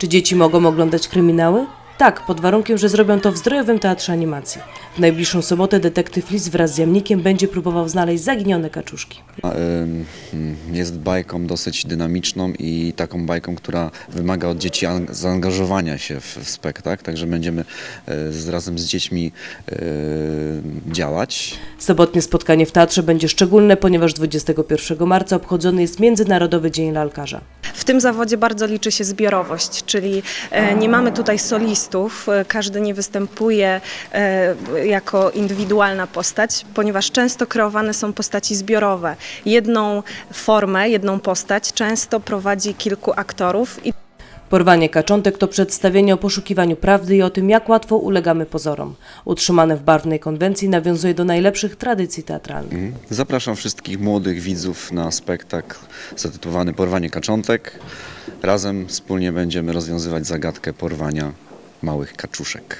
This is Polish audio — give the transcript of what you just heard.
Czy dzieci mogą oglądać kryminały? Tak, pod warunkiem, że zrobią to w Zdrojowym Teatrze Animacji. W najbliższą sobotę detektyw Lis wraz z Jamnikiem będzie próbował znaleźć zaginione kaczuszki. A, ym, mm, Jest bajką dosyć dynamiczną i taką bajką, która wymaga od dzieci an- zaangażowania się w, spektakl, także będziemy e, z, razem z dziećmi e, działać. Sobotnie spotkanie w teatrze będzie szczególne, ponieważ 21 marca obchodzony jest Międzynarodowy Dzień Lalkarza. W tym zawodzie bardzo liczy się zbiorowość, czyli e, nie mamy tutaj solistów, e, każdy nie występuje e, jako indywidualna postać, ponieważ często kreowane są postaci zbiorowe. Jedną formę, jedną postać często prowadzi kilku aktorów i Porwanie kaczątek to przedstawienie o poszukiwaniu prawdy i o tym, jak łatwo ulegamy pozorom. Utrzymane w barwnej konwencji nawiązuje do najlepszych tradycji teatralnych. Mhm. Zapraszam wszystkich młodych widzów na spektakl zatytułowany Porwanie kaczątek. Razem wspólnie będziemy rozwiązywać zagadkę porwania małych kaczuszek.